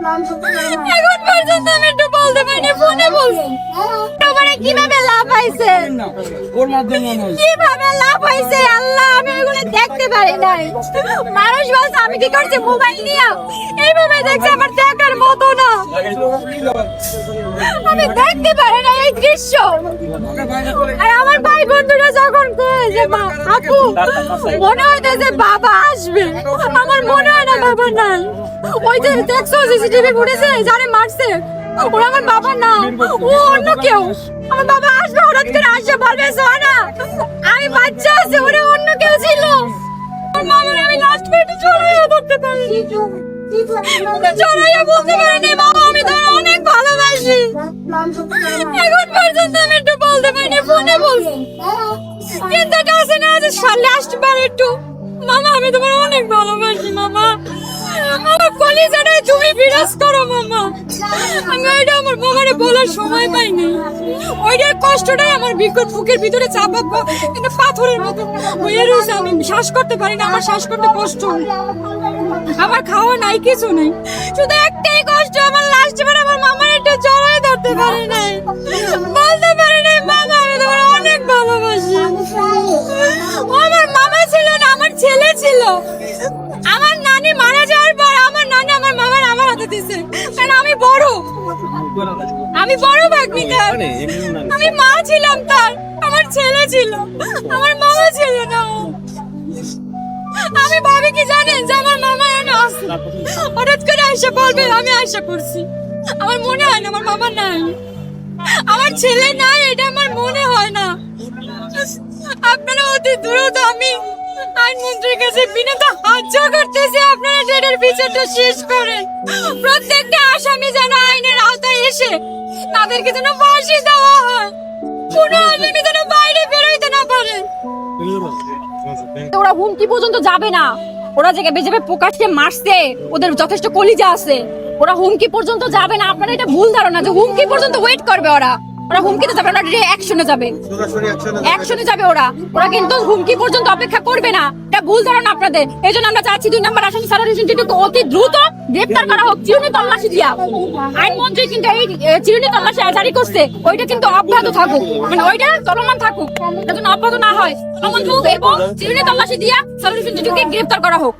এখন পর্যন্ত আমি একটু বলতে পারিনি ফোনে বলছি। তোমার কীভাবে লাভ হয়েছে ওর মাধ্যমে নয় কীভাবে লাভ হয়েছে আল্লাহ আমি এগুলো দেখতে পারি নাই। মানুষ বলছে আমি কি করছি? মোবাইল নিয়ে এইভাবে দেখছে আমার দেখার মতো না। আমি দেখতে পারি না এই দৃশ্য। আর আমার ভাই বন্ধুরা যখন কয় যে মা আপু মনে হইতে যে বাবা আসবে। আমার মনে হয় না বাবা নাই। ওই যে দেখছ সিসিটিভি ফুটেছে যারে মারছে। ওরা আমার বাবা না ও অন্য কেউ। আমার বাবা আসবে হঠাৎ করে আসে বলবে সোনা আমি বাচ্চা আছে, ওরা অন্য কেউ ছিল। মামার আমি লাস্ট মিনিটে চড়াইয়া ধরতে পারিনি চড়াইয়া বলতে পারিনি বাবা, আমি তোর অনেক ভালোবাসি। এখন পর্যন্ত আমি একটু বলতে পারিনি, ফোনে বলছি। কাছে না সালে আসতে পারে একটু। মামা, আমি তোমার অনেক ভালোবাসি, মামা। আমার কলিজাটাই তুমি বিরাজ করো, মামা। আমি ওইটা আমার মামারে বলার সময় পাইনি। ওইটার কষ্টটাই আমার বিকট বুকের ভিতরে চাপা কিন্তু পাথরের মতো হয়ে রয়েছে। আমি শ্বাস করতে পারি না, আমার শ্বাস করতে কষ্ট আমার খাওয়া নাই, কিছু নেই। শুধু একটাই কষ্ট, আমার লাস্ট বার আমার মামার এটা জড়াই ধরতে পারে নাই। আমি বড় ভাগ্নি তার আমি মা ছিলাম তার। আমার ছেলে ছিল। আমার মামা ছিল না আমি ভাবি কি জানেন যে আমার মামা এনে আসে হঠাৎ করে আয়সা বলবে আমি আয়সা করছি। আমার মনে হয় না আমার মামা নাই আমার ছেলে নাই এটা আমার মনে হয় না। আপনারা অতি দ্রুত আমি আইনমন্ত্রীর কাছে বিনীত হাত করতেছি আপনারা এটার বিচারটা শেষ করেন প্রত্যেকটা আসামি যেন আইনের এসে তাদেরকে যেন ফাঁসি দেওয়া হয়। কোনো আসামি যেন বাইরে বেরোইতে না পারে। ওরা হুমকি পর্যন্ত যাবে না। ওরা যে যেভাবে প্রকাশ্যে মারছে, ওদের যথেষ্ট কলিজা আছে। ওরা হুমকি পর্যন্ত যাবে না। আপনারা এটা ভুল ধারণা যে হুমকি পর্যন্ত ওয়েট করবে ওরা। ওরা হুমকিতে যাবে না ওরা অ্যাকশনে যাবে। অ্যাকশনে যাবে। ওরা। ওরা কিন্তু হুমকি পর্যন্ত অপেক্ষা করবে না। এটা ভুল ধারণা আপনাদের। এই জন্য আমরা চাচ্ছি দুই নম্বর আসামি সারা টিটুকে অতি দ্রুত গ্রেপ্তার করা হোক। চিরুনি তল্লাশি দিয়া। আইনমন্ত্রী কিন্তু এই চিরুনি তল্লাশি জারি করছে। ওইটা কিন্তু অব্যাহত থাকুক। মানে ওইটা চলমান থাকুক। এটা যেন অব্যাহত না হয়। চলমান থাকুক এবং চিরুনি তল্লাশি দিয়া সারা টিটুকে গ্রেপ্তার করা হোক।